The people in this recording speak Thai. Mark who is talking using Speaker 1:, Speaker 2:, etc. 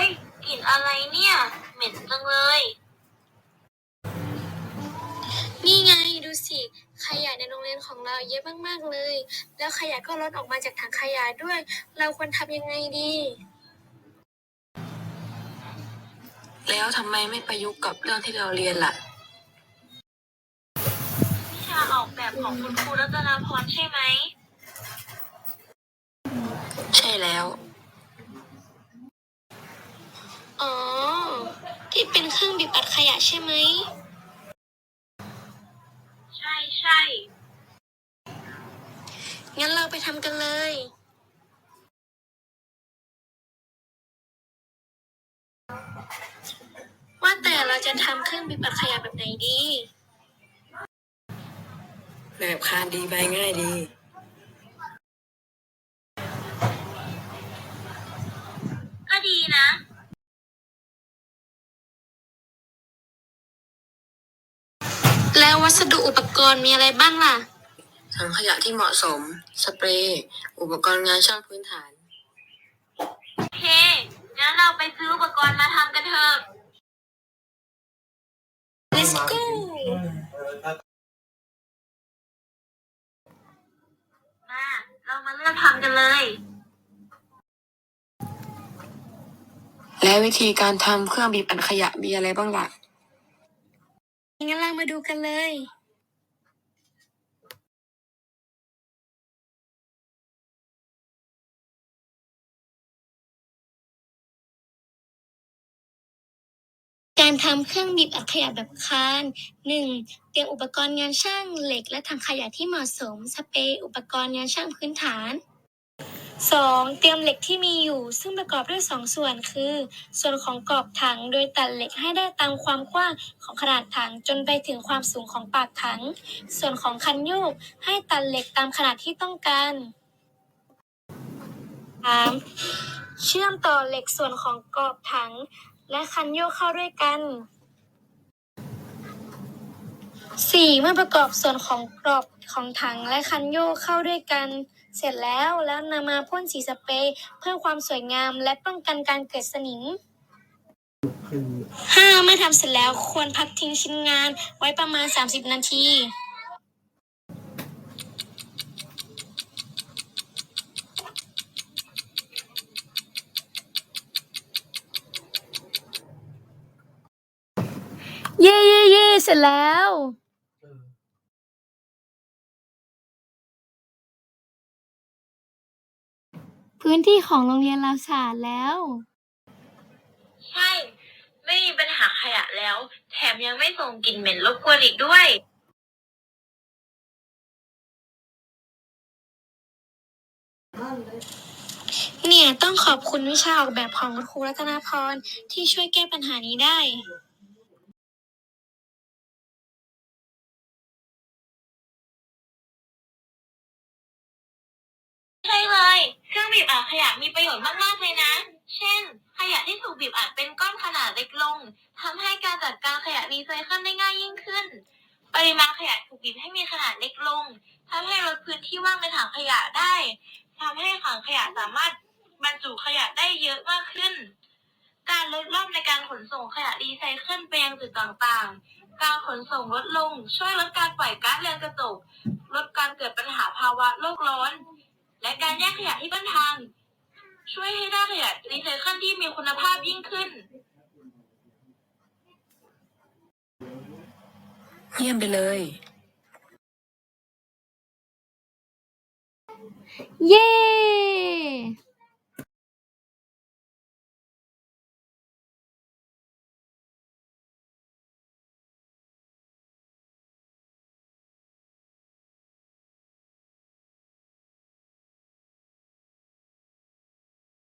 Speaker 1: ยกลิ่นอะไรเนี่ย เหม็นจังเลย
Speaker 2: นี่ไงดูสิขยะในโรงเรียนของเราเยอะมากๆเลย แล้วขยะก็ล้นออกมาจากถังขยะด้วย เราควรทำยังไงดี
Speaker 3: แล้วทำไมไม่ประยุกต์กับเรื่องที่เราเรียนล่ะ
Speaker 1: วิชาออกแบบของคุณครูรัตนาพรใช่ไหม
Speaker 3: ใช่แล้ว
Speaker 2: อ๋อ ที่ เป็นเครื่องบีบอัดขยะใช่ไหม
Speaker 1: ใช่ใช่
Speaker 2: งั้นเราไปทำกันเลย ว่าแต่เราจะทำเครื่องบีบอัดขยะแบบไหนดี
Speaker 3: แบบคานดีไปง่ายดี
Speaker 1: ก็ดีนะ
Speaker 2: แล้ววัสดุอุปกรณ์มีอะไรบ้างล่ะ
Speaker 3: ถังขยะที่เหมาะสม สเปรย์ อุปกรณ์งานช่างพื้นฐาน
Speaker 1: โอเค งั้นเราไปซื้ออุปกรณ์มาทำกันเถอะ
Speaker 2: Let's go
Speaker 1: มา เรามาเริ่มทำกันเลย
Speaker 3: และวิธีการทำเครื่องบีบอัดขยะมีอะไรบ้างล่ะ
Speaker 2: งั้นเรามาดูกันเลยการทำเครื่องบีบอัดขยะแบบคาน 1. เตรียมอุปกรณ์งานช่างเหล็กและถังขยะที่เหมาะสม สเปรย์อุปกรณ์งานช่างพื้นฐาน 2. เตรียมเหล็กที่มีอยู่ ซึ่งประกอบด้วย 2 ส่วนคือ ส่วนของกรอบถังโดยตัดเหล็กให้ได้ตามความกว้างของขนาดถังจนไปถึงความสูงของปากถัง ส่วนของคันโยกให้ตัดเหล็กตามขนาดที่ต้องการ 3. เชื่อมต่อเหล็กส่วนของกรอบถัง และคันโยกเข้าด้วยกัน 4. เมื่อประกอบส่วนของกรอบของถังและคันโยกเข้าด้วยกัน เสร็จแล้วแล้วนำมาพ่นสีสเปรย์เพื่อความสวยงามและป้องกันการเกิดสนิม 5. เมื่อทำเสร็จแล้วควรพักทิ้งชิ้นงานไว้ประมาณ 30 นาที เย่เย่เย่เสร็จแล้ว พื้นที่ของโรงเรียนเราสะอาดแล้ว
Speaker 1: ใช่ ไม่มีปัญหาขยะแล้ว แถมยังไม่ส่งกลิ่นเหม็นรบกวนอีกด้วย
Speaker 2: เนี่ยต้องขอบคุณวิชาออกแบบของคุณครูรัตนาพรที่ช่วยแก้ปัญหานี้ได้
Speaker 1: เครื่องบีบอัดขยะมีประโยชน์มากๆเลยนะ เช่น ขยะที่ถูกบีบอัดเป็นก้อนขนาดเล็กลงทำให้การจัดการขยะรีไซเคิลได้ง่ายยิ่งขึ้น ปริมาณขยะถูกบีบให้มีขนาดเล็กลงทำให้ลดพื้นที่ว่างในถังขยะได้ทำให้ถังขยะสามารถบรรจุขยะได้เยอะมากขึ้น การลดรอบในการขนส่งขยะรีไซเคิลไปยังจุดต่างๆ การขนส่งลดลง ช่วยลดการปล่อยก๊าซเรือนกระจก ลดการเกิดปัญหาภาวะโลกร้อน และการแยกขยะที่ต้นทาง ช่วยให้ได้ขยะรีไซเคิลที่มีคุณภาพยิ่งขึ้น
Speaker 3: เยี่ยมไปเลย
Speaker 2: เย้